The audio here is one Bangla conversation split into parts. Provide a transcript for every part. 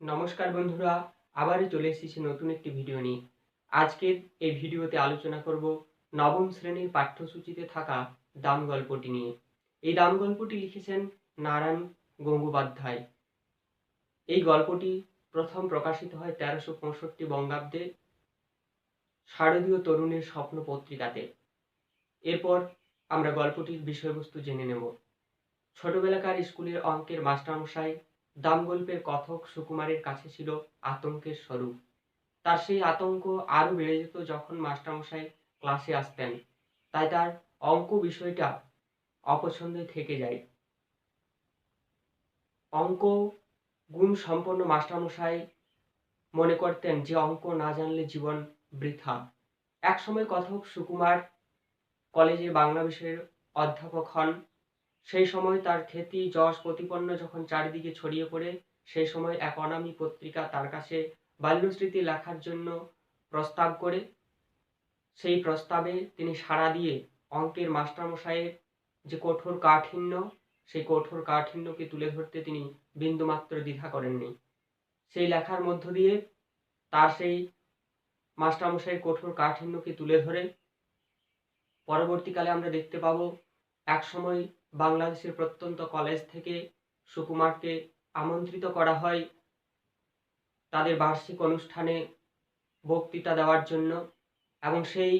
নমস্কার বন্ধুরা, আবারও চলে এসেছি নতুন একটি ভিডিও নিয়ে। আজকের এই ভিডিওতে আলোচনা করব নবম শ্রেণির পাঠ্যসূচিতে থাকা দাম গল্পটি নিয়ে। এই দাম গল্পটি লিখেছেন নারায়ণ গঙ্গোপাধ্যায়। এই গল্পটি প্রথম প্রকাশিত হয় তেরোশো পঁয়ষট্টি বঙ্গাব্দে শারদীয় তরুণের স্বপ্ন পত্রিকাতে। এরপর আমরা গল্পটির বিষয়বস্তু জেনে নেব। ছোটবেলাকার স্কুলের অঙ্কের মাস্টারমশাই দামগল্পের কথক সুকুমারের কাছে ছিল আতঙ্কের স্বরূপ। তার সেই আতঙ্ক আরও বেড়ে যেত যখন মাস্টারমশাই ক্লাসে আসতেন। তাই তার অঙ্ক বিষয়টা অপছন্দে থেকে যায়। অঙ্ক গুণ সম্পন্ন মাস্টারমশাই মনে করতেন যে অঙ্ক না জানলে জীবন বৃথা। একসময় কথক সুকুমার কলেজে বাংলা বিষয়ের অধ্যাপক হন। সেই সময় তার খ্যাতি যশ, প্রতিপন্ন যখন চারিদিকে ছড়িয়ে পড়ে, সেই সময় এক অনামী পত্রিকা তার কাছে বাল্যস্মৃতি লেখার জন্য প্রস্তাব করে। সেই প্রস্তাবে তিনি সাড়া দিয়ে অঙ্কের মাস্টারমশাইয়ের যে কঠোর কাঠিন্য, সেই কঠোর কাঠিন্যকে তুলে ধরতে তিনি বিন্দুমাত্র দ্বিধা করেননি। সেই লেখার মধ্য দিয়ে তার সেই মাস্টারমশাইয়ের কঠোর কাঠিন্যকে তুলে ধরে, পরবর্তীকালে আমরা দেখতে পাবো একসময় বাংলাদেশের প্রত্যন্ত কলেজ থেকে সুকুমারকে আমন্ত্রিত করা হয় তাদের বার্ষিক অনুষ্ঠানে বক্তৃতা দেওয়ার জন্য এবং সেই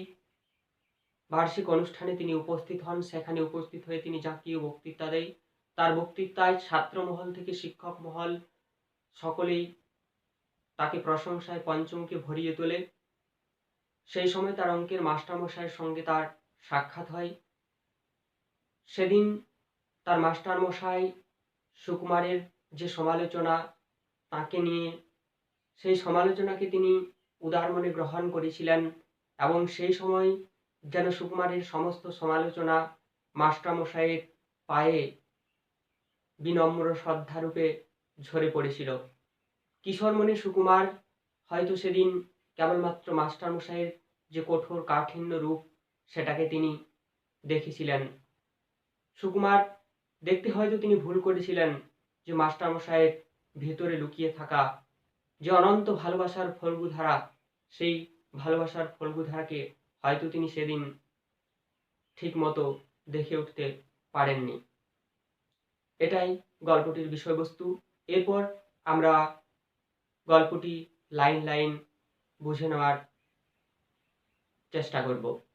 বার্ষিক অনুষ্ঠানে তিনি উপস্থিত হন। সেখানে উপস্থিত হয়ে তিনি জাতীয় বক্তৃতা দেয়। তার বক্তৃতায় ছাত্রমহল থেকে শিক্ষক মহল সকলেই তাকে প্রশংসায় পঞ্চমকে ভরিয়ে তোলে। সেই সময় তার অঙ্কের মাস্টারমশাইয়ের সঙ্গে তার সাক্ষাৎ হয়। সেদিন তার মাস্টারমশাই সুকুমারের যে সমালোচনা তাকে নিয়ে, সেই সমালোচনাকে তিনি উদার মনে গ্রহণ করেছিলেন এবং সেই সময় যেন সুকুমারের সমস্ত সমালোচনা মাস্টারমশাইয়ের পায়ে বিনম্র শ্রদ্ধারূপে ঝরে পড়েছিল। কিশোর মনে সুকুমার হয়তো সেদিন কেবলমাত্র মাস্টারমশাইয়ের যে কঠোর কাঠিন্য রূপ সেটাকে তিনি দেখেছিলেন। সুকুমার, দেখতে হয়তো তিনি ভুল করেছিলেন যে মাস্টারমশাইয়ের ভেতরে লুকিয়ে থাকা। যে অনন্ত ভালোবাসার ফলগুধারা, সেই ভালোবাসার ফলগুধারাকে হয়তো তিনি সেদিন ঠিক মতো দেখে উঠতে পারেননি। এটাই গল্পটির বিষয়বস্তু। এরপর আমরা গল্পটি লাইন লাইন বুঝে নেওয়ার চেষ্টা করব।